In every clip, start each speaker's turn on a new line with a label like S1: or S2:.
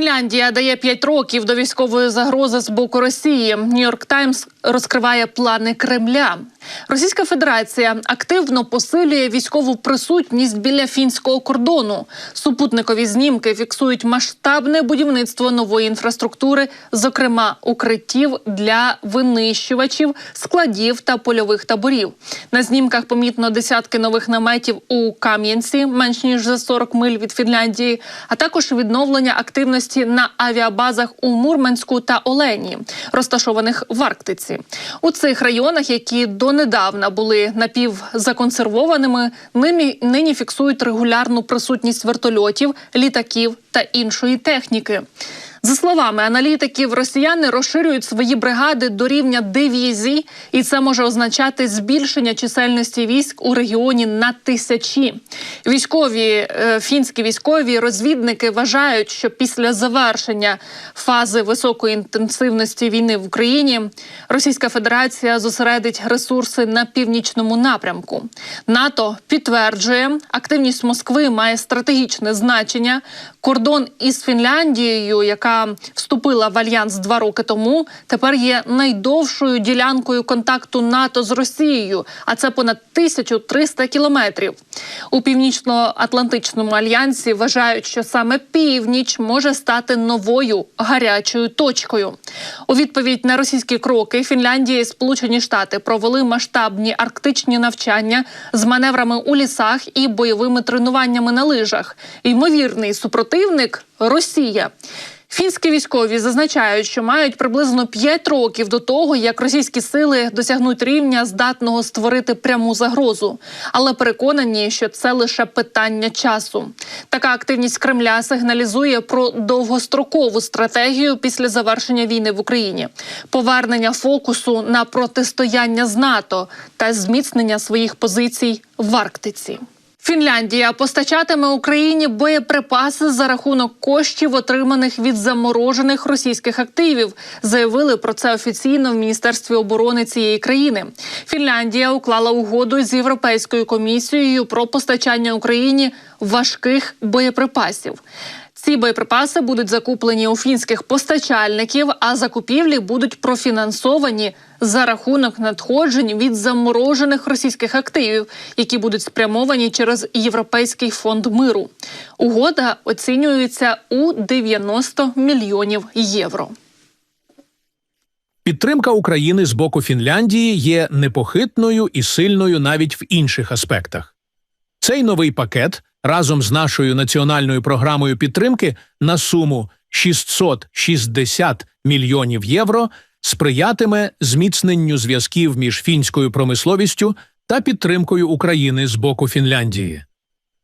S1: Фінляндія дає 5 років до військової загрози з боку Росії. Нью-Йорк Таймс розкриває плани Кремля. Російська Федерація активно посилює військову присутність біля фінського кордону. Супутникові знімки фіксують масштабне будівництво нової інфраструктури, зокрема укриттів для винищувачів, складів та польових таборів. На знімках помітно десятки нових наметів у Кам'янці, менш ніж за 40 миль від Фінляндії, а також відновлення активності на авіабазах у Мурманську та Олені, розташованих в Арктиці. У цих районах, які донедавна були напівзаконсервованими, нині, нині фіксують регулярну присутність вертольотів, літаків та іншої техніки. За словами аналітиків, росіяни розширюють свої бригади до рівня дивізій, і це може означати збільшення чисельності військ у регіоні на тисячі. Військові е, фінські військові розвідники вважають, що після завершення фази високої інтенсивності війни в Україні Російська Федерація зосередить ресурси на північному напрямку. НАТО підтверджує, активність Москви має стратегічне значення. Кордон із Фінляндією, яка вступила в альянс два роки тому, тепер є найдовшою ділянкою контакту НАТО з Росією, а це понад 1300 кілометрів. У північно-атлантичному альянсі вважають, що саме північ може стати новою гарячою точкою. У відповідь на російські кроки Фінляндія і Сполучені Штати провели масштабні арктичні навчання з маневрами у лісах і бойовими тренуваннями на лижах. Ймовірний супротивник Росія. Фінські військові зазначають, що мають приблизно 5 років до того, як російські сили досягнуть рівня здатного створити пряму загрозу, але переконані, що це лише питання часу. Така активність Кремля сигналізує про довгострокову стратегію після завершення війни в Україні, повернення фокусу на протистояння з НАТО та зміцнення своїх позицій в Арктиці. Фінляндія постачатиме Україні боєприпаси за рахунок коштів, отриманих від заморожених російських активів. Заявили про це офіційно в міністерстві оборони цієї країни. Фінляндія уклала угоду з європейською комісією про постачання Україні важких боєприпасів. Ці боєприпаси будуть закуплені у фінських постачальників, а закупівлі будуть профінансовані за рахунок надходжень від заморожених російських активів, які будуть спрямовані через Європейський фонд миру. Угода оцінюється у 90 мільйонів євро.
S2: Підтримка України з боку Фінляндії є непохитною і сильною навіть в інших аспектах. Цей новий пакет разом з нашою національною програмою підтримки на суму 660 мільйонів євро сприятиме зміцненню зв'язків між фінською промисловістю та підтримкою України з боку Фінляндії.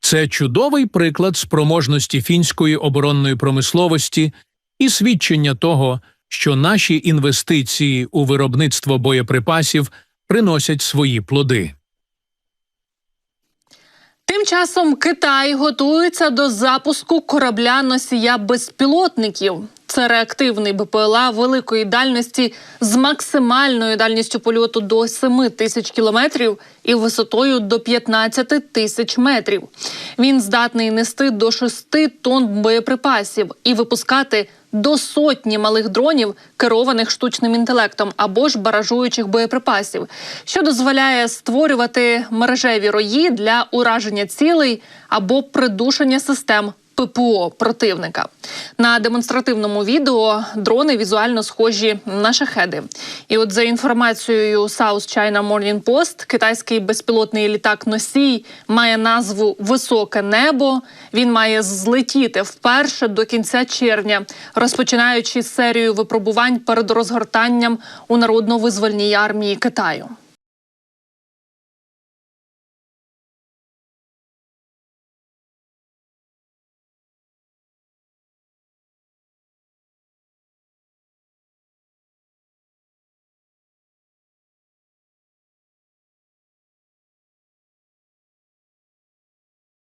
S2: Це чудовий приклад спроможності фінської оборонної промисловості і свідчення того, що наші інвестиції у виробництво боєприпасів приносять свої плоди.
S1: Тим часом Китай готується до запуску корабля носія безпілотників. Це реактивний БПЛА великої дальності з максимальною дальністю польоту до 7 тисяч кілометрів і висотою до 15 тисяч метрів. Він здатний нести до 6 тонн боєприпасів і випускати до сотні малих дронів, керованих штучним інтелектом або ж баражуючих боєприпасів, що дозволяє створювати мережеві рої для ураження цілей або придушення систем. ППО противника на демонстративному відео дрони візуально схожі на шахеди. І от за інформацією South China Morning Post, китайський безпілотний літак носій має назву Високе небо. Він має злетіти вперше до кінця червня, розпочинаючи серію випробувань перед розгортанням у народно-визвольній армії Китаю.